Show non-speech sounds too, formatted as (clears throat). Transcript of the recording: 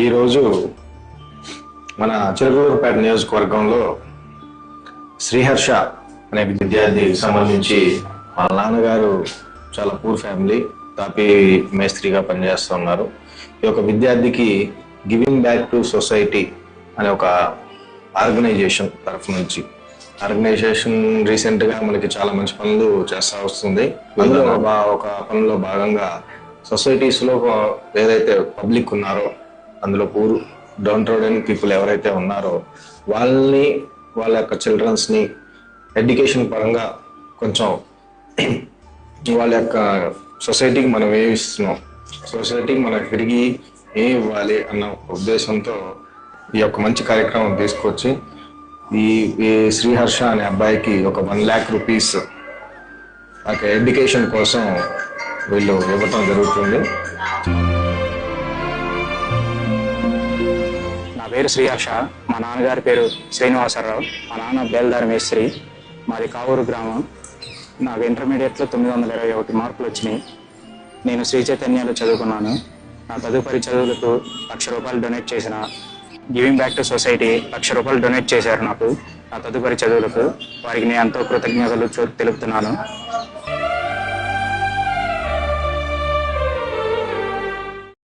ఈరోజు మన చిలకలూరుపేట నియోజకవర్గంలో శ్రీహర్ష అనే విద్యార్థికి సంబంధించి వాళ్ళ నాన్నగారు చాలా పూర్ ఫ్యామిలీ తాపి మేస్త్రిగా పనిచేస్తున్నారు ఈ యొక్క విద్యార్థికి గివింగ్ బ్యాక్ టు సొసైటీ అనే ఒక ఆర్గనైజేషన్ తరఫు నుంచి. ఆర్గనైజేషన్ రీసెంట్గా మనకి చాలా మంచి పనులు చేస్తా వస్తుంది. అందులో ఒక పనిలో భాగంగా సొసైటీస్లో ఏదైతే పబ్లిక్ ఉన్నారో అందులో పూర్ డౌన్ ట్రోడెన్ పీపుల్ ఎవరైతే ఉన్నారో వాళ్ళని వాళ్ళ యొక్క చిల్డ్రన్స్ని ఎడ్యుకేషన్ పరంగా కొంచెం (clears throat) వాళ్ళ యొక్క సొసైటీకి మనం ఏమి ఇస్తున్నాం సొసైటీకి మనం తిరిగి ఏం ఇవ్వాలి అన్న ఉద్దేశంతో ఈ యొక్క మంచి కార్యక్రమం తీసుకొచ్చి ఈ ఈ శ్రీహర్ష అనే అబ్బాయికి ఒక వన్ ల్యాక్ రూపీస్ ఒక ఎడ్యుకేషన్ కోసం వీళ్ళు ఇవ్వటం జరుగుతుంది. నా పేరు శ్రీహర్ష మా నాన్నగారి పేరు శ్రీనివాసరావు. మా నాన్న బేల్దారి మేస్త్రి. మాది కావూరు గ్రామం. నాకు ఇంటర్మీడియట్లో తొమ్మిది వందల ఇరవై ఒకటి మార్కులు వచ్చినాయి. నేను శ్రీ చైతన్యాలు చదువుకున్నాను. నా తదుపరి చదువులకు లక్ష రూపాయలు డొనేట్ చేసిన giving back to society lakh రూపాయలు డొనేట్ చేశారు నాకు. నా తదుపరి చదువులకు వారికి నేను ఎంతో కృతజ్ఞతలు తెలుపుతున్నాను.